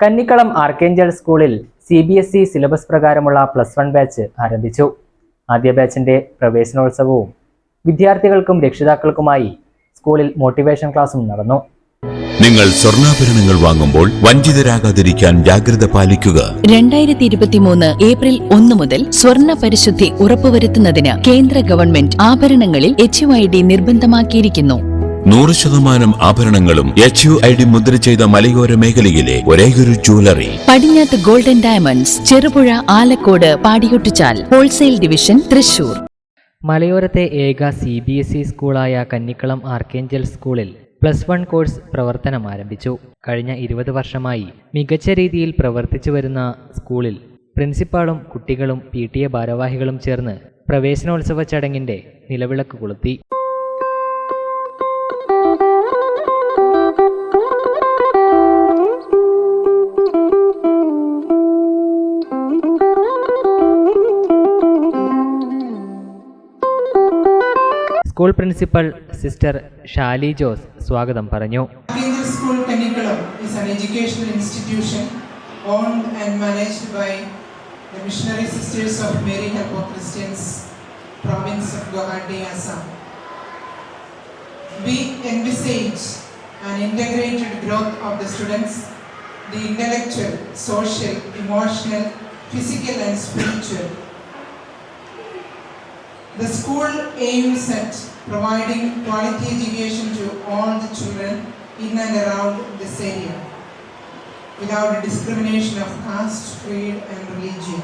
Kannikkalam Archangel സ്കൂളിൽ C B S E syllabus പ്രകാരമുള്ള plus one batch ആരംഭിച്ചു. ആദ്യ ബാച്ചിന്റെ പ്രവേശനോത്സവവും വിദ്യാർത്ഥികൾക്കും രക്ഷിതാക്കൾക്കുമായി സ്കൂളിൽ മോട്ടിവേഷൻ ക്ലാസും നടന്നു. നിങ്ങൾ സ്വർണാഭരണങ്ങൾ വാങ്ങുമ്പോൾ വഞ്ചിതരാകാതിരിക്കാൻ ജാഗ്രത പാലിക്കുക. രണ്ടായിരത്തി ഇരുപത്തിമൂന്ന് ഏപ്രിൽ ഒന്ന് മുതൽ സ്വർണ പരിശുദ്ധി ഉറപ്പുവരുത്തുന്നതിന് കേന്ദ്ര ഗവൺമെന്റ് ആഭരണങ്ങളിൽ എച്ച് നിർബന്ധമാക്കിയിരിക്കുന്നു. നൂറ് ശതമാനം ആഭരണങ്ങളും എച്ച് യു ഐ ഡി മുദ്ര ചെയ്ത മലയോര മേഖലയിലെ ഒരേയൊരു ജ്വല്ലറി പടിഞ്ഞാത്ത് ഗോൾഡൻ ഡയമണ്ട്സ് ചെറുപുഴ ആലക്കോട് പാടിയൊട്ടിച്ചാൽ ഹോൾസെയിൽ ഡിവിഷൻ തൃശൂർ. മലയോരത്തെ ഏക സി ബി എസ് ഇ സ്കൂളായ കന്നിക്കളം ആർക്കേഞ്ചൽ സ്കൂളിൽ പ്ലസ് വൺ കോഴ്സ് പ്രവർത്തനം ആരംഭിച്ചു. കഴിഞ്ഞ ഇരുപത് വർഷമായി മികച്ച രീതിയിൽ പ്രവർത്തിച്ചു വരുന്ന സ്കൂളിൽ പ്രിൻസിപ്പാളും കുട്ടികളും പി ടി എ ഭാരവാഹികളും ചേർന്ന് പ്രവേശനോത്സവ ചടങ്ങിന്റെ നിലവിളക്ക് കൊളുത്തി. School principal sister Shali Jose സ്വാഗതം പറഞ്ഞു managed by the Missionary Sisters of Mary Help of Christians, province of Guwahati, Assam. We envisage an integrated growth of the students, the intellectual, social, emotional, physical and spiritual. The school aims at providing quality education to all the children in and around this area without discrimination of caste, creed and religion.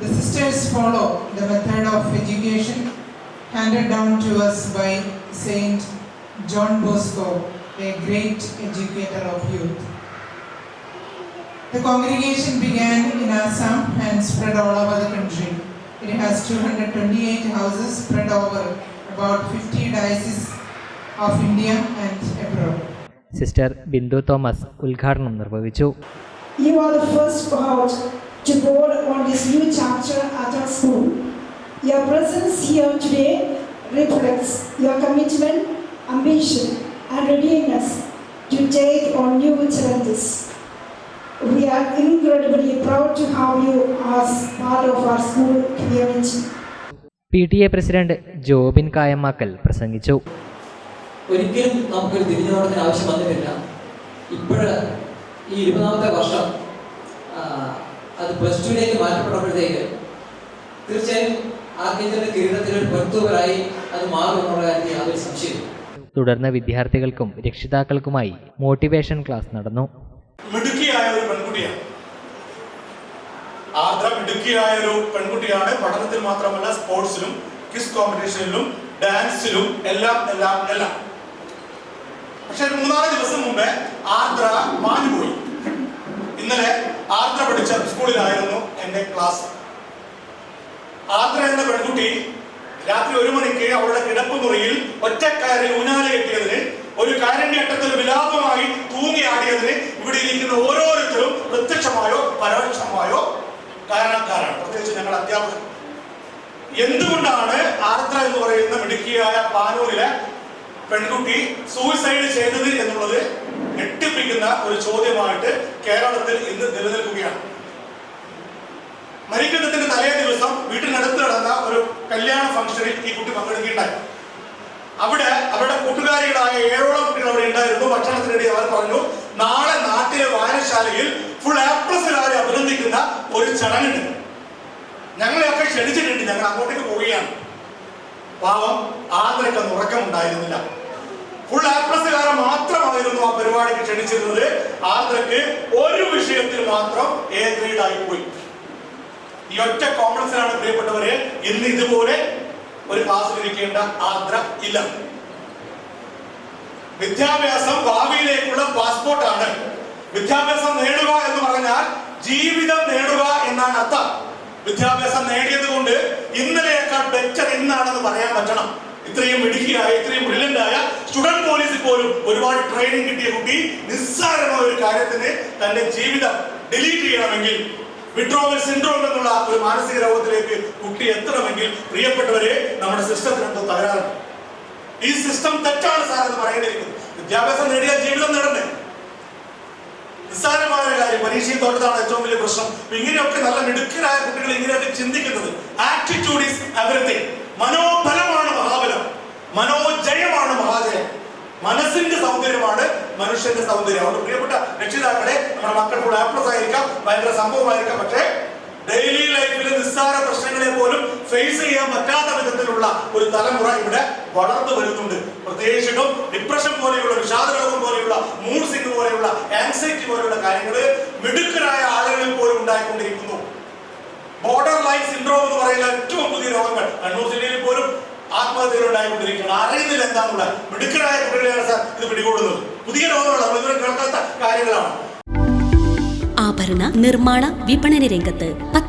The sisters follow the method of education handed down to us by Saint John Bosco, a great educator of youth. The congregation began in Assam and spread all over the country. It has 228 houses spread over about 50 dioceses of India and abroad. Sister Bindu Thomas ഉദ്ഘാടനം നിർവഹിച്ചു You are the first cohort to board on this new chapter at our school. Your presence here today reflects your commitment, ambition, and readiness to take on new challenges. We are incredibly proud to have you as part of our school community. P T A president Jobin Kayamakkal പ്രസംഗിച്ചു. ഒരിക്കലും നമുക്കൊരു തിരിഞ്ഞുനോട്ടത്തിന് ആവശ്യം വന്നിട്ടില്ല. ഇപ്പോഴ് ഈ ഇരുപതാമത്തെ വർഷം അത് പ്ലസ് ടുവിലേക്ക് മാറ്റപ്പെട്ടപ്പോഴത്തേക്ക് തീർച്ചയായും ആർക്കെങ്കിലും കിരീടത്തിൽ ഒരു പൊരുത്തൂവരായി അത് മാറും എന്നുള്ള കാര്യത്തിൽ യാതൊരു സംശയമില്ല തുടർന്ന് വിദ്യാർത്ഥികൾക്കും രക്ഷിതാക്കൾക്കുമായി മോട്ടിവേഷൻ ക്ലാസ് നടന്നു. മിടുക്കിയായ ഒരു പെൺകുട്ടിയാണ്. ആർദ്ര മിടുക്കിയായ ഒരു പെൺകുട്ടിയാണ്. പഠനത്തിൽ മാത്രമല്ല സ്പോർട്സിലും ക്വിസ് കോമ്പറ്റീഷനിലും ഡാൻസിലും എല്ലാം എല്ലാം എല്ലാം. പക്ഷെ മൂന്നാൽ ദിവസം മുമ്പേ ആർദ്ര മാഞ്ഞുപോയി. ഇന്നലെ ആർദ്ര പഠിച്ച സ്കൂളിലായിരുന്നു എന്റെ ക്ലാസ്. ആർദ്ര എന്ന പെൺകുട്ടി രാത്രി ഒരു മണിക്ക് അവളുടെ കിടപ്പ് മുറിയിൽ ഒറ്റക്കയറിൽ ഊഞ്ഞാല കെട്ടിയതിന് ഒരു കാരണ്യട്ടത്തിൽ വിലാപമായി തൂങ്ങിയാടിയതിന് ഇവിടെ ഇരിക്കുന്ന ഓരോരുത്തരും പ്രത്യക്ഷമായോ പരോക്ഷമായോ കാരണക്കാരാണ്. പ്രത്യേകിച്ച് ഞങ്ങൾ അധ്യാപകർ. എന്തുകൊണ്ടാണ് ആർദ്ര എന്ന് പറയുന്ന മിടുക്കിയായ പാനൂരിലെ പെൺകുട്ടി സൂയിസൈഡ് ചെയ്തത് എന്നുള്ളത് ഞെട്ടിപ്പിക്കുന്ന ഒരു ചോദ്യമായിട്ട് കേരളത്തിൽ ഇന്ന് നിലനിൽക്കുകയാണ്. മരിക്കുന്നതിന്റെ തലേ ദിവസം വീട്ടിനടുത്ത് നടന്ന ഒരു കല്യാണ ഫംഗ്ഷനിൽ ഈ കുട്ടി പങ്കെടുക്കുകയുണ്ടായി. അവിടെ അവരുടെ കൂട്ടുകാരികളായ ഏഴോളം കുട്ടികൾ അവിടെ ഉണ്ടായിരുന്നു. ഭക്ഷണത്തിനിടെ അവർ പറഞ്ഞു വായനശാലയിൽ ഫുൾ ആപ്ലസിൽ അവരെ അഭിനന്ദിക്കുന്ന ഒരു ചടങ്ങുണ്ട്. ഞങ്ങളെയൊക്കെ ക്ഷണിച്ചിട്ടുണ്ട്. ഞങ്ങൾ അങ്ങോട്ടേക്ക് പോവുകയാണ്. പാവം ആദ്രക്കൊന്നും ഉറക്കമുണ്ടായിരുന്നില്ല ഫുൾ ആപ്ലസുകാരെ മാത്രമായിരുന്നു ആ പരിപാടിക്ക് ക്ഷണിച്ചിരുന്നത്. ആദ്രക്ക് ഒരു വിഷയത്തിൽ മാത്രം എ ആയി പോയി. ഈ ഒറ്റ കോൺഗ്രസിലാണ് പ്രിയപ്പെട്ടവരെ ഇന്ന് ഇതുപോലെ ഒരു ക്ലാസ്സിൽ ഇരിക്കേണ്ട ആദ്ര ഇല്ല. വിദ്യാഭ്യാസം ഭാവിയിലേക്കുള്ള പാസ്പോർട്ടാണ് വിദ്യാഭ്യാസം നേടുക എന്ന് പറഞ്ഞാൽ ജീവിതം നേടുക എന്നാണ് അർത്ഥം. വിദ്യാഭ്യാസം നേടിയത് കൊണ്ട് ഇന്നലെയേക്കാൾ ബെറ്റർ ഇന്നാണെന്ന് പറയാൻ പറ്റണം. ഇത്രയും മിടുക്കിയായ ഇത്രയും ബ്രില്യന്റ് ആയ സ്റ്റുഡന്റ് പോലീസിൽ പോലും ഒരുപാട് ട്രെയിനിങ് കിട്ടിയ കുട്ടി നിസ്സാരമായ ഒരു കാര്യത്തിന് തന്റെ ജീവിതം ഡിലീറ്റ് ചെയ്യണമെങ്കിൽ വിഡ്രോവൽ സിൻഡ്രോം എന്നുള്ള ഒരു മാനസിക രോഗത്തിലേക്ക് കുട്ടി എത്തണമെങ്കിൽ പ്രിയപ്പെട്ടവരെ നമ്മുടെ സിസ്റ്റത്തിനെന്തോ തകരാറുണ്ട്. ഈ സിസ്റ്റം തെറ്റാണ് സാർ എന്ന് പറയേണ്ടിയിരിക്കുന്നത് വിദ്യാഭ്യാസം നേടിയ ജീവിതം നേടണ്ടേ? നിസ്സാരമായ കാര്യം. പരീക്ഷയിൽ തോട്ടതാണ് ഏറ്റവും വലിയ പ്രശ്നം. ഇങ്ങനെയൊക്കെ നല്ല മിടുക്കരായ കുട്ടികൾ ഇങ്ങനെയൊക്കെ ചിന്തിക്കുന്നത്. ആറ്റിറ്റ്യൂഡ് ഈസ് എവറിത്തിങ് മനോബലമാണ് മഹാബലം. മനോജയമാണ് മഹാജയം. മനസ്സിന്റെ സൗന്ദര്യമാണ് മനുഷ്യന്റെ സൗന്ദര്യം. അതുകൊണ്ട് പ്രിയപ്പെട്ട രക്ഷിതാക്കളെ നമ്മുടെ മക്കൾ ഫുൾ ആപ്ലസ് ആയിരിക്കാം. ഭയങ്കര സംഭവമായിരിക്കാം. പക്ഷേ ഡെയിലി ലൈഫിലെ നിസ്സാര പ്രശ്നങ്ങളെ പോലും ഫേസ് ചെയ്യാൻ പറ്റാത്ത വിധത്തിലുള്ള ഒരു തലമുറ ഇവിടെ വളർന്നു വരുന്നുണ്ട്. പ്രത്യേകിച്ചിട്ടും ഡിപ്രഷൻ പോലെയുള്ള വിഷാദരോഗം പോലെയുള്ള മൂഡ് സിംഗ് പോലെയുള്ള ആൻസൈറ്റി പോലെയുള്ള കാര്യങ്ങൾ മിടുക്കരായ ആളുകളിൽ പോലും ഉണ്ടായിക്കൊണ്ടിരിക്കുന്നു. ബോർഡർ ലൈൻ സിൻഡ്രോം എന്ന് പറയുന്ന ഏറ്റവും പുതിയ രോഗങ്ങൾ കണ്ണൂർ ജില്ലയിൽ പോലും ആത്മഹത്യകൾ ഉണ്ടായിക്കൊണ്ടിരിക്കുകയാണ്. അറിയുന്നില്ല എന്താണെന്നുള്ള മിടുക്കരായ കുട്ടികളെയാണ് സാർ ഇത് പിടികൂടുന്നത്. പുതിയ രോഗങ്ങളാണ്. നമ്മൾ ഇതുവരെ കേൾക്കാത്ത കാര്യങ്ങളാണ്. ആഭരണ നിർമ്മാണ വിപണന രംഗത്ത്